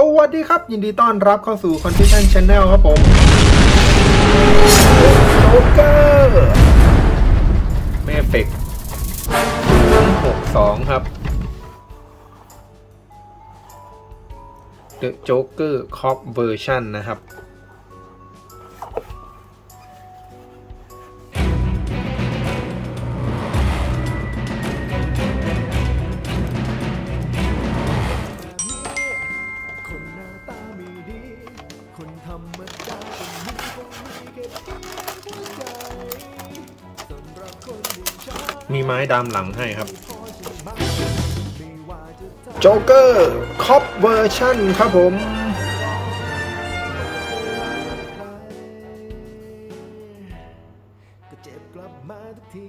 สวัสดีครับ ยินดีต้อนรับเข้าสู่ Condition Channel ครับผมโจ๊กเกอร์เมฟเฟกหกสองครับ The Joker Cop Version นะครับ มีไม้ดามหลังให้ครับพอใช่ไหมไม่ว่าจะทำ Joker Cop Version ครับผมก็เจ็บกลับมาทุกที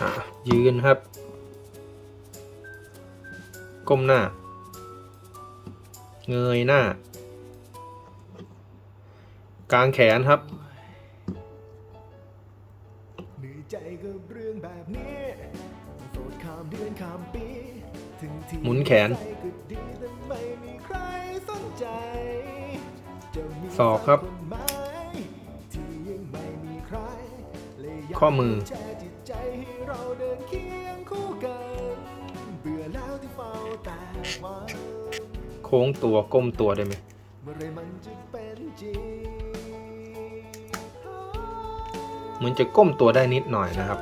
อะยืนครับ ก้มหน้า เงยหน้ากางแขนครับเหนื่อยใจกับเรื่องแบบนี้โสดข้ามเดือนข้ามปีถึงที่หมุนแขน ใจก็ดีแต่ไม่มีใครสนใจจะมีศอกครับ นไหมที่ยังไม่มีใครเลยยากข้อมือแชร์จิตใจ ค้งตัวก้มตัวได้ไหมเหมือนจะก้มตัวได้นิดหน่อยนะครับ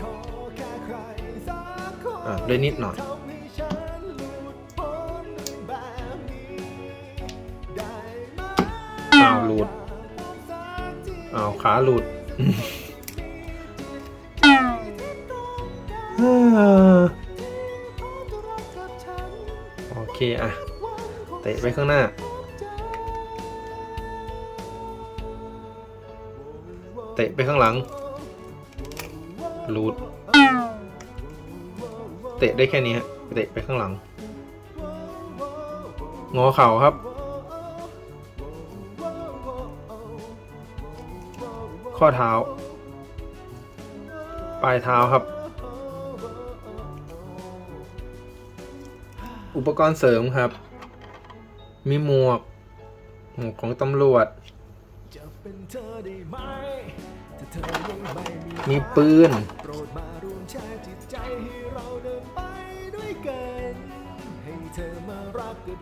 ขอแค่ใครสักคนอะได้นิดหน่อยอ้าวหลุดอ้าวขาหลุด อเคอะ เตะไปข้างหน้า เตะไปข้างหลังลุดเตะได้แค่นี้ฮะ เตะไปข้างหลัง งอเข่าครับ ข้อเท้า ปลายเท้าครับ อุปกรณ์เสริมครับ มีหมวก หมวกของตำรวจ มีปืน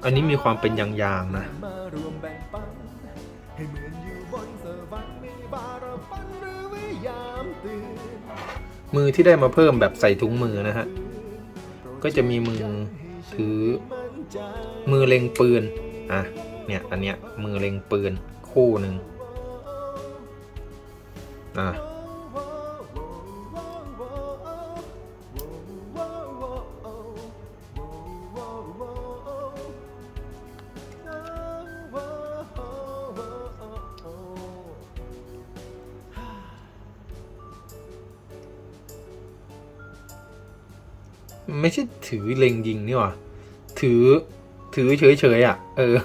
อันนี้มีความเป็นยางๆนะมือที่ได้มาเพิ่มแบบใส่ถุงมือนะฮะ ก็จะมีมือ ถือ มือเล็งปืน อะ เนี่ย อันเนี้ย มือเล็งปืนคู่หนึ่งอะ ไม่ใช่ถือเล็งยิงนี่หว่าถือถือเฉยๆอะ เออ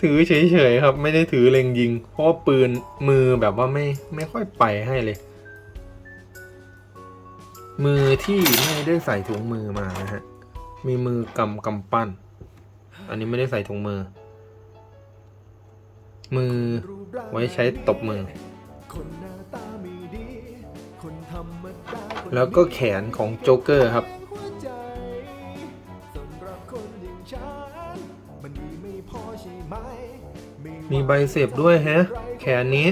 ถือเฉยๆครับ ไม่ได้ถือเล็งยิง เพราะปืนมือแบบว่าไม่ไม่ค่อยไปให้เลย มือที่ไม่ได้ใส่ถุงมือมานะฮะ มีมือกำกำปั้น อันนี้ไม่ได้ใส่ถุงมือ มือไว้ใช้ตบมือ แล้วก็แขนของโจ๊กเกอร์ครับ มีใบเสพด้วยแฮะ แขนนี้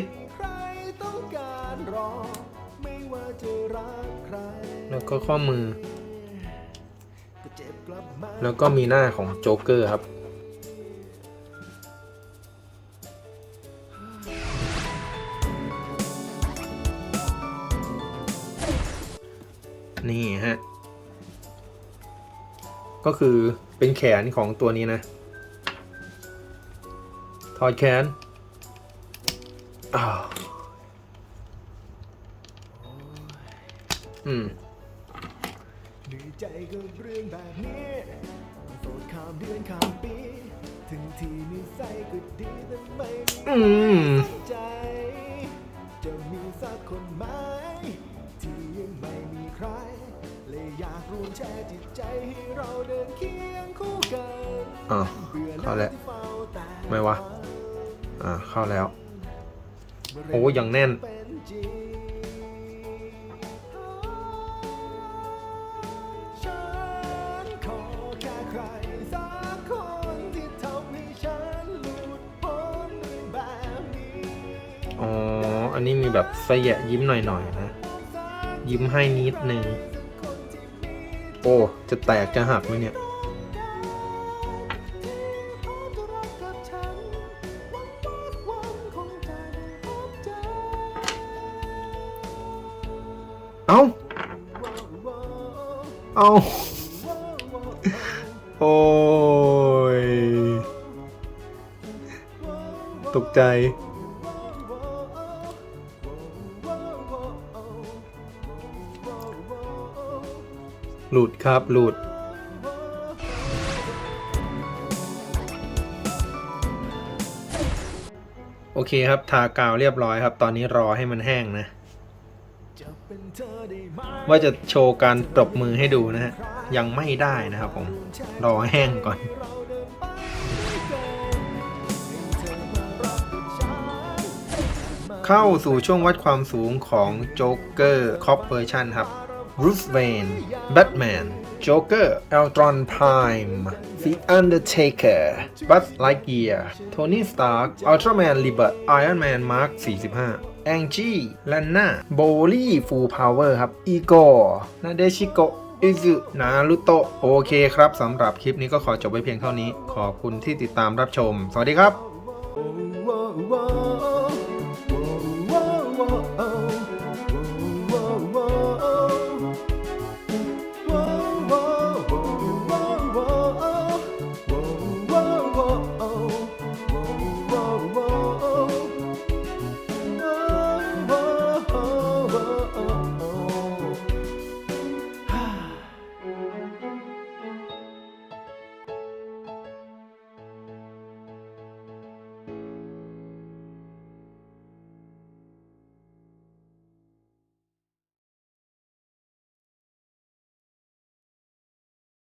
แล้วก็ข้อมือ แล้วก็มีหน้าของโจ๊กเกอร์ครับ นี่ฮะ ก็คือเป็นแขนของตัวนี้นะ ถอดแขนอ้าวอืมเหนื่อใจกับเรื่องแบบนี้โสดข้ามเดือนข้ามปีถึงที่นิสัยก็ดีแต่ไม่มีใจจะมีสักคนไหม อยากร่วมแชร์จิตใจให้เราเดินเคียงคู่กันอะเบื่อเข้าแล้วที่เฝ้าแต่ไม่วะอ่าเข้าแล้ว โอ้ยังแน่นเป็นจริงฉันขอแค่ใครสักคนที่ทำให้ฉันหลุดพ้นเรื่องแบบนี้อ๋อ อันนี้มีแบบสยะยิ้มหน่อยๆนะยิ้มให้นิดนึงโอ้ จะแตกจะหักไหมเนี่ย เอ้าเอ้าโอ้ย ตกใจ หลุดครับหลุด โอเคครับ ทากาวเรียบร้อยครับ ตอนนี้รอให้มันแห้งนะ ว่าจะโชว์การปรบมือให้ดูนะฮะ ยังไม่ได้นะครับผม รอแห้งก่อนเข้าสู่ช่วงวัดความสูงของโจ๊กเกอร์คอปเวอร์ชันครับ รูสเวนแบทแมนโจ๊กเกอร์เอลตรอนไพร์ซีอันเดอร์เทเกอร์บัสไลเกียร์โทนี่สตาร์กอัลตร้าแมนลิเบอร์ตไอรอนแมนมาร์ค45แองจี้ลันนาโบลี่ฟูลพาวเวอร์ครับอีโกนาเดชิโกอิซุนารุโตโอเคครับสำหรับคลิปนี้ก็ขอจบไว้เพียงเท่านี้ ขอบคุณที่ติดตามรับชม สวัสดีครับ